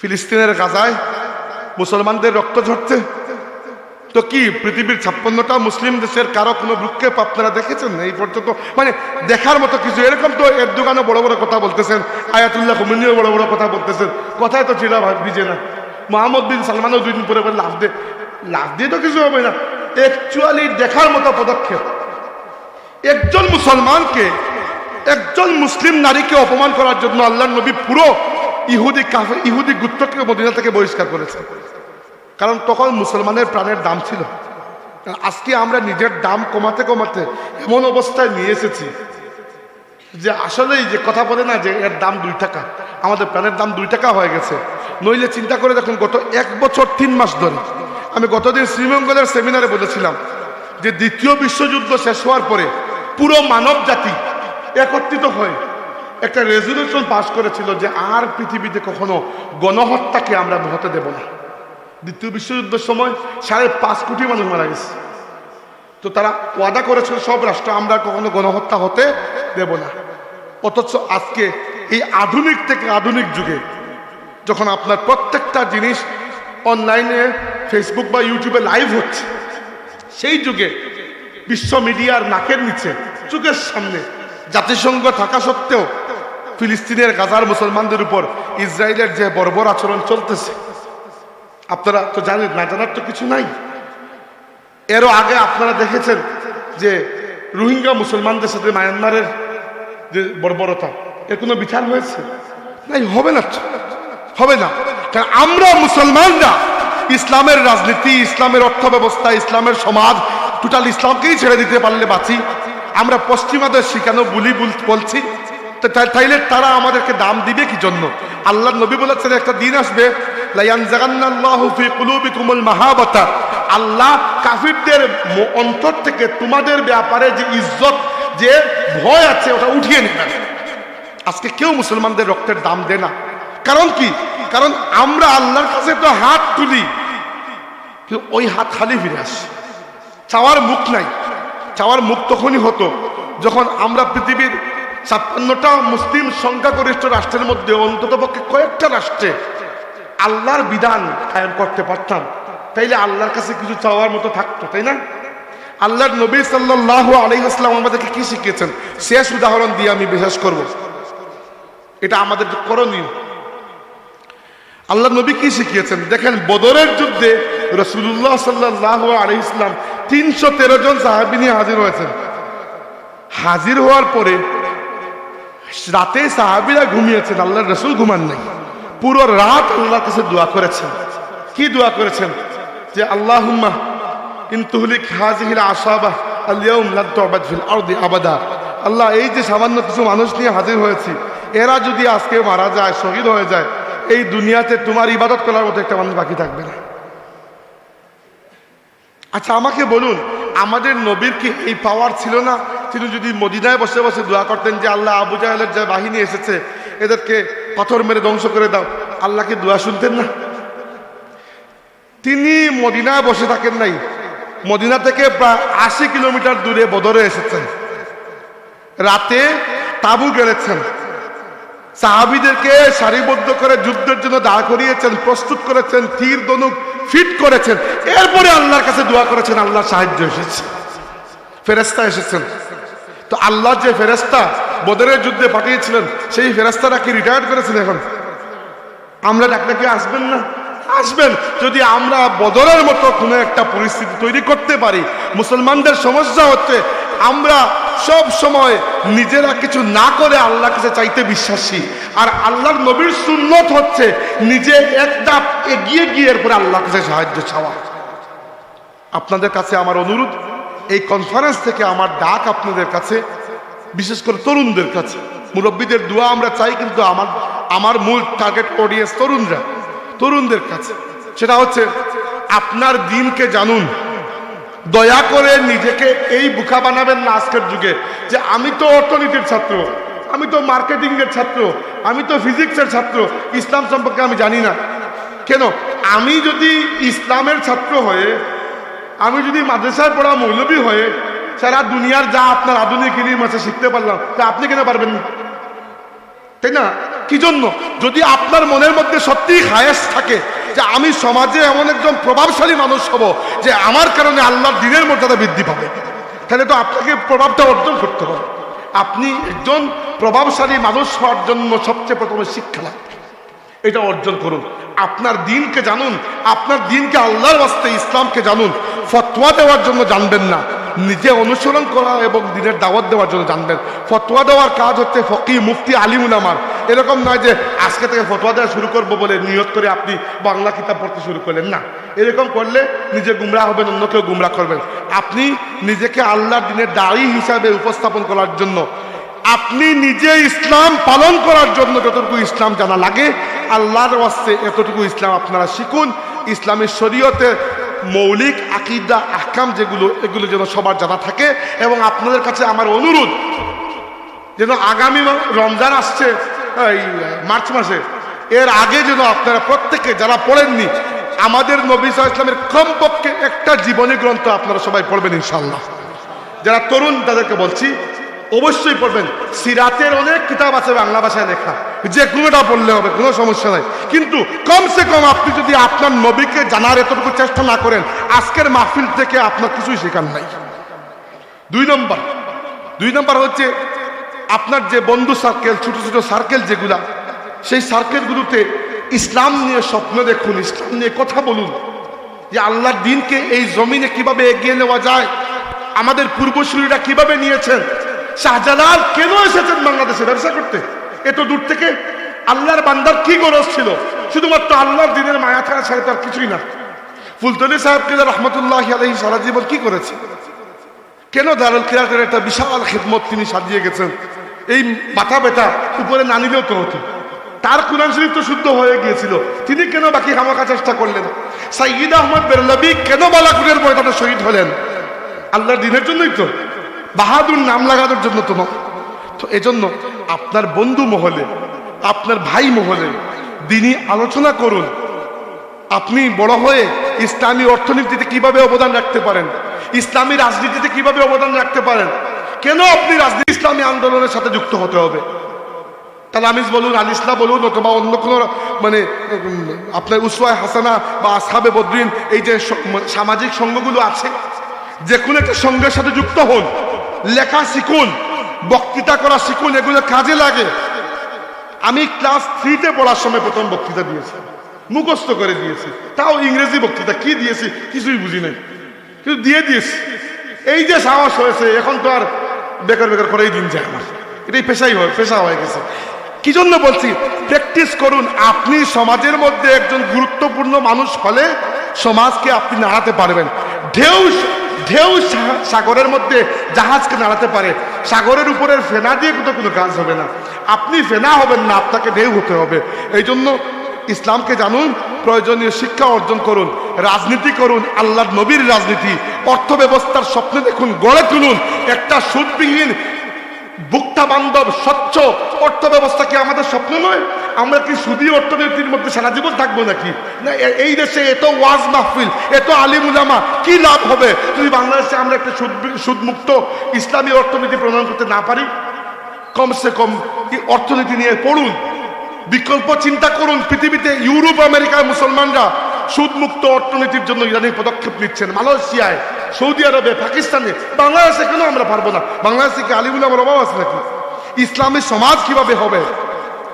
ফিলিস্তিনের গাজায় মুসলমানদের রক্ত ঝরছে। তো কি পৃথিবীর ছাপ্পান্নটা মুসলিম দেশের কারও কোনো ভ্রুক্ষেপ আপনারা দেখেছেন? এই পর্যন্ত মানে দেখার মতো কিছু। এরকম তো এর দোকানে বড় বড় কথা বলতেছেন, আয়াতুল্লাহ হুমিনিও বড় বড় কথা বলতেছেন। কথায় তো চিরা ভিজে না। মোহাম্মদ বিন সালমানও দুই দিন পরে পরে লাভ দে লাভ দিয়ে তো কিছু হবে না। অ্যাকচুয়ালি দেখার মতো পদক্ষেপ। একজন মুসলমানকে, একজন মুসলিম নারীকে অপমান করার জন্য আল্লাহ নবী পুরো ইহুদি কাফে ইহুদি গুত্রকে মদিনা থেকে বহিষ্কার করেছে। কারণ তখন মুসলমানের প্রাণের দাম ছিল। আজকে আমরা নিজের দাম কমাতে কমাতে এমন অবস্থায় নিয়ে এসেছি যে আসলেই যে কথা বলে না যে এর দাম দুই টাকা, আমাদের প্রাণের দাম দুই টাকা হয়ে গেছে। নইলে চিন্তা করে দেখুন, গত এক বছর তিন মাস ধরে আমি গতদিন শ্রীমঙ্গলের সেমিনারে বলেছিলাম যে দ্বিতীয় বিশ্বযুদ্ধ শেষ হওয়ার পরে পুরো মানব জাতি একত্রিত হয়ে একটা রেজলিউশন পাশ করেছিল যে আর পৃথিবীতে কখনো গণহত্যাকে আমরা হতে দেব না। দ্বিতীয় বিশ্বযুদ্ধের সময় সাড়ে পাঁচ কোটি মানুষ মারা গেছে। তো তারা ওয়াদা করেছিল সব রাষ্ট্র, আমরা কখনো গণহত্যা হতে দেব না। অথচ আজকে এই আধুনিক থেকে আধুনিক যুগে যখন আপনার প্রত্যেকটা জিনিস অনলাইনে ফেসবুক বা ইউটিউবে লাইভ হচ্ছে, সেই যুগে বিশ্ব মিডিয়ার নাকের নিচে, চোখের সামনে, জাতিসংঘ থাকা সত্ত্বেও ফিলিস্তিনের গাজার মুসলমানদের উপর ইসরায়েলের যে বর্বর আচরণ চলতেছে। আপনারা তো জানেন, না জানার তো কিছু নাই। এরও আগে আপনারা দেখেছেন যে রোহিঙ্গা মুসলমানদের সাথে মায়ানমারের যে বর্বরতা, এর কোনো বিচার হয়েছে? নাই, হবে না হবে না। কারণ আমরা মুসলমানরা ইসলামের রাজনীতি, ইসলামের অর্থ ব্যবস্থা ইসলামের সমাজ, টোটাল ইসলামকেই ছেড়ে দিতে পারলে বাঁচি। আমরা পশ্চিমাদের শিখানো বুলি বল- বলছি। তাইলে তারা আমাদেরকে দাম দিবে কি জন্য? আল্লাহ নবী বলেছেন, একটা দিন আসবে মাহাবাতা। আল্লাহ কাফিরদের অন্তর থেকে তোমাদের ব্যাপারে যে ইজ্জত, যে ভয় আছে, ওটা উঠিয়ে নেবেন আজকে কেউ মুসলমানদের রক্তের দাম দেয় না। কারণ কি? কারণ আমরা আল্লাহর কাছে তো হাত তুলি। কিন্তু ওই হাত খালি ফিরে আসে। চাওয়ার মুখ নাই। চাওয়ার মুখ তখনই হতো, যখন আমরা পৃথিবীর ছাপ্পান্নটা মুসলিম সংখ্যাগরিষ্ঠ রাষ্ট্রের মধ্যে অন্তত পক্ষে কয়েকটা রাষ্ট্রে আল্লাহর বিধান কায়েম করতে পারতাম। তাইলে আল্লাহর কাছে কিছু চাওয়ার মতো থাকতো, তাই না? আল্লাহর নবী সাল্লাহ আলহিহাস্লাম আমাদেরকে কি শিখিয়েছেন? শেষ উদাহরণ দিয়ে আমি বিশ্বাস করব। এটা আমাদের করণীয়। আল্লাহ নবী কি শিখিয়েছেন? দেখেন, বদরের যুদ্ধে রসুল্লাহ সাল্লাহ আলী ইসলাম তিনশো তেরো জন সাহাবি নিয়ে হাজির হয়েছেন। হাজির হওয়ার পরে রাতে সাহাবিরা ঘুমিয়েছেন আল্লাহ রসুল ঘুমান নাই। পুরো রাত আল্লাহর কাছে দোয়া করেছেন। কি দোয়া করেছেন? যে আল্লাহ ইন্তুহলিক আবাদা। আল্লাহ, এই যে সামান্য কিছু মানুষ নিয়ে হাজির হয়েছি, এরা যদি আজকে মারা যায়, শহীদ হয়ে যায়, এই দুনিয়াতে তোমার ইবাদত করার মতো একটা মানুষ বাকি থাকবে না। আচ্ছা আমাকে বলুন, আমাদের নবীর কি এই পাওয়ার ছিল না? তিনি যদি মদিনায় বসে বসে দোয়া করতেন যে আল্লাহ আবু জাহেলের যে বাহিনী এসেছে, এদেরকে পাথর মেরে ধ্বংস করে দাও আল্লাহকে দোয়া শুনতেন না? তিনি মদিনায় বসে থাকেন নাই, মদিনা থেকে প্রায় আশি কিলোমিটার দূরে বদরে এসেছেন। রাতে তাবু গেড়েছেন। সাহাবিদেরকে সারিবদ্ধ করে যুদ্ধের জন্য দাঁড় করিয়েছেন, প্রস্তুত করেছেন, তীর, দনুক ফিট করেছেন। এরপরে আল্লাহর কাছে দোয়া করেছেন, আল্লাহর সাহায্য এসেছে। ফেরেস্তা এসেছেন। তো আল্লাহ যে ফেরেস্তা বদরের যুদ্ধে পাঠিয়েছিলেন, সেই ফেরেস্তারা কি রিটায়ার্ড করেছেন এখন? আমরা ডাকলে কি আসবেন না? আসবেন। যদি আমরা বদরের মতো কোনো একটা পরিস্থিতি তৈরি করতে পারি, মুসলমানদের সমস্যা হচ্ছে, আমরা সব সময় নিজেরা কিছু না করে আল্লাহ কাছে চাইতে বিশ্বাসী। আর আল্লাহর নবীর সুন্নত হচ্ছে নিজে এক ধাপ এগিয়ে গিয়ে এরপরে আল্লাহ কাছে সাহায্য চাওয়া। আপনাদের কাছে আমার অনুরোধ এই কনফারেন্স থেকে আমার ডাক আপনাদের কাছে, বিশেষ করে তরুণদের কাছে। মুরব্বীদের দোয়া আমরা চাই কিন্তু আমার আমার মূল টার্গেট অডিয়েন্স তরুণরা, তরুণদের কাছে। সেটা হচ্ছে, আপনার দিনকে জানুন। দয়া করে নিজেকে এই বুকা বানাবেন না আজকের যুগে, যে আমি তো অর্থনীতির ছাত্র, আমি তো মার্কেটিং এর ছাত্র, আমি তো ফিজিক্সের ছাত্র, ইসলাম সম্পর্কে আমি জানি না। কেন? আমি যদি ইসলামের ছাত্র হয়ে আমি যদি মাদ্রাসায় পড়া মৌলবী হয়ে সারা দুনিয়ার যা আপনার আধুনিক ইলিম আছে শিখতে পারলাম, তা আপনি কেন পারবেন না? তাই না? কি জন্য? যদি আপনার মনের মধ্যে সত্যিই খায়েশ থাকে যে আমি সমাজে এমন একজন প্রভাবশালী মানুষ হব যে আমার কারণে আল্লাহর দিনের মর্যাদা বৃদ্ধি পাবে, তাহলে তো আপনাকে প্রভাবটা অর্জন করতে হবে। আপনি একজন প্রভাবশালী মানুষ হওয়ার জন্য সবচেয়ে প্রথমে শিক্ষা লাগবে। এটা অর্জন করুন। আপনার দিনকে জানুন, আপনার দিনকে আল্লাহর বাস্তে ইসলামকে জানুন। ফতোয়া দেওয়ার জন্য জানবেন না। নিজে অনুসরণ করা এবং দিনের দাওয়াত দেওয়ার জন্য জানবেন। ফতোয়া দেওয়ার কাজ হচ্ছে ফকি মুফতি আলিমুল আমার। এরকম নয় যে আজকে থেকে ফতোয়া দেওয়া শুরু করব বলে নিয়ত করে আপনি বাংলা কিতাব পড়তে শুরু করলেন। না, এরকম করলে নিজে গুমরা হবেন, অন্য কেউ গুমরা করবেন। আপনি নিজেকে আল্লাহর দিনের দায়ী হিসাবে উপস্থাপন করার জন্য, আপনি নিজে ইসলাম পালন করার জন্য যতটুকু ইসলাম জানা লাগে আল্লাহর ওয়াস্তে এতটুকু ইসলাম আপনারা শিখুন। ইসলামের শরীয়তে মৌলিক আকিদা, আহকাম যেগুলো, এগুলো যেন সবার জানা থাকে এবং আপনাদের কাছে আমার অনুরোধ, যেন আগামী রমজান আসছে, এই মার্চ মাসে, এর আগে যেন আপনারা প্রত্যেকে যারা পড়েননি, আমাদের নবী ইসলামের কমপক্ষে একটা জীবনী গ্রন্থ আপনারা সবাই পড়বেন ইনশাল্লাহ যারা তরুণ, তাদেরকে বলছি অবশ্যই পড়বেন। সিরাতের অনেক কিতাব আছে বাংলা ভাষায় লেখা। যে কোনোটা পড়লে হবে, কোনো সমস্যা নাই। কিন্তু কমসে কম আপনি যদি আপনার নবীকে জানার এতটুকু চেষ্টা না করেন, আজকের মাহফিল থেকে আপনার কিছুই শেখার নাই। দুই নম্বর দুই নম্বর হচ্ছে আপনার যে বন্ধু সার্কেল ছোট ছোট সার্কেল যেগুলা, সেই সার্কেলগুলোতে ইসলাম নিয়ে স্বপ্ন দেখুন, ইসলাম নিয়ে কথা বলুন। যে আল্লাহর দিনকে এই জমিনে কীভাবে এগিয়ে নেওয়া যায়, আমাদের পূর্বসূরীরা কীভাবে নিয়েছেন শাহজালাল কেন এসেছেন বাংলাদেশে ব্যবসা করতে? এত দূর থেকে আল্লাহর বান্দার কি গরজ ছিল? শুধুমাত্র আল্লাহর দিনের মায়া থাকা ছাড়া তার কিছুই না। ফুলতলি সাহেবকে রহমতুল্লাহ আলহী সারা জীবন কি করেছে? কেন দারুল কিরাতের একটা বিশাল খেদমত তিনি সাজিয়ে গেছেন? এই মাথা বেটা উপরে না নিলেও তো হতো। তার কোরআন শরীফ তো শুদ্ধ হয়ে গিয়েছিল। তিনি কেন বাকি খামাকা চেষ্টা করলেন? সাইয়িদ আহমদ বেরলবি কেন বালাকুরের ময়দানে শহীদ হলেন? আল্লাহর দিনের জন্যই তো। বাহাদুর নাম লাগানোর জন্য তো নয়। তো এজন্য আপনার বন্ধু মহলে, আপনার ভাই মহলে দিনই আলোচনা করুন, আপনি বড় হয়ে ইসলামী অর্থনীতিতে কীভাবে অবদান রাখতে পারেন, ইসলামী রাজনীতিতে কীভাবে অবদান রাখতে পারেন, কেন আপনি রাজনীতি ইসলামী আন্দোলনের সাথে যুক্ত হতে হবে তাহলে তালামিজ বলুন আল ইসলাম বলুন, অথবা অন্য কোনো মানে আপনার উসওয়ায় হাসানা বা আসহাবে বদরিন, এই যে সামাজিক সংঘগুলো আছে, যে কোনো একটা সঙ্গের সাথে যুক্ত হন লেখা শিখুন বক্তৃতা করা শিখুন এগুলো কাজে লাগে। আমি ক্লাস থ্রিতে পড়ার সময় প্রথম বক্তৃতা দিয়েছি। মুখস্থ করে দিয়েছি। তাও ইংরেজি বক্তৃতা। কি দিয়েছি? কিছুই বুঝি নাই। কিন্তু দিয়ে দিয়েছি। এই যে সাহস হয়েছে, এখন তো আর বেকার বেকার করেই দিন যায় আমার। এটাই পেশাই হয়, পেশা হয়ে গেছে। কি জন্য বলছি প্র্যাকটিস করুন। আপনি সমাজের মধ্যে একজন গুরুত্বপূর্ণ মানুষ হলে সমাজকে আপনি নাড়াতে পারবেন। ঢেউ ঢেউ সাগরের মধ্যে জাহাজকে নাড়াতে পারে। সাগরের উপরের ফেনা দিয়ে কিন্তু কোনো কাজ হবে না। আপনি ফেনা হবেন না, আপনাকে ঢেউ হতে হবে। এই জন্য ইসলামকে জানুন, প্রয়োজনীয় শিক্ষা অর্জন করুন, রাজনীতি করুন আল্লাহ নবীর রাজনীতি অর্থ ব্যবস্থার স্বপ্নে দেখুন, গড়ে তুলুন। একটা সুদবিহীন ভুক্তা বান্ধব, স্বচ্ছ অর্থ ব্যবস্থা কি আমাদের স্বপ্ন নয়? আমরা কি সুদী অর্থনীতির মধ্যে সারা জীবন থাকব নাকি? না এই দেশে এত ওয়াজ মাহফিল, এত আলিমুলামা, কি লাভ হবে? যদি বাংলাদেশে আমরা একটা সুদ সুদমুক্ত ইসলামী অর্থনীতি প্রদান করতে না পারি, কমসে কম অর্থনীতি নিয়ে পড়ুন, বিকল্প চিন্তা করুন। পৃথিবীতে ইউরোপ, আমেরিকার মুসলমানরা সুদমুক্ত অর্থনীতির জন্য ইরানি পদক্ষেপ নিচ্ছেন। মালয়েশিয়ায়, সৌদি আরবে, পাকিস্তানে, বাংলাদেশে কেন আমরা পারব না? বাংলাদেশে কি আলিমুল আমার অভাব আছে নাকি? ইসলামী সমাজ কীভাবে হবে?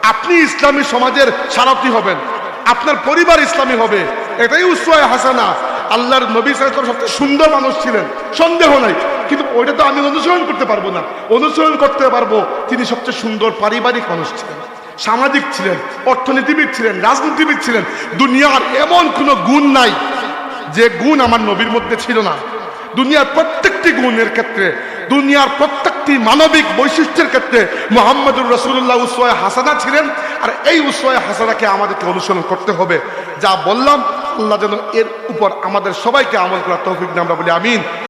আপনি ইসলামী সমাজের সারথি হবেন। আপনার পরিবার ইসলামী হবে। এটাই উৎসাহ হাসানা। আল্লাহর নবী সাল্লাল্লাহু সবচেয়ে সুন্দর মানুষ ছিলেন। সন্দেহ নাই। কিন্তু ওইটা তো আমি অনুসরণ করতে পারব না। অনুসরণ করতে পারব। তিনি সবচেয়ে সুন্দর পারিবারিক মানুষ ছিলেন। সামাজিক ছিলেন, অর্থনীতিবিদ ছিলেন, রাজনীতিবিদ ছিলেন। দুনিয়ার এমন কোনো গুণ নাই যে গুণ আমার নবীর মধ্যে ছিল না। দুনিয়ার প্রত্যেকটি গুণের ক্ষেত্রে, দুনিয়ার প্রত্যেকটি মানবিক বৈশিষ্ট্যের ক্ষেত্রে মোহাম্মদুর রসুল্লাহ উসওয়ায় হাসানা ছিলেন। আর এই উসওয়ায় হাসানাকে আমাদেরকে অনুসরণ করতে হবে। যা বললাম, আল্লাহ যেন এর উপর আমাদের সবাইকে আমল করার তৌফিক নামরা বলি আমিন।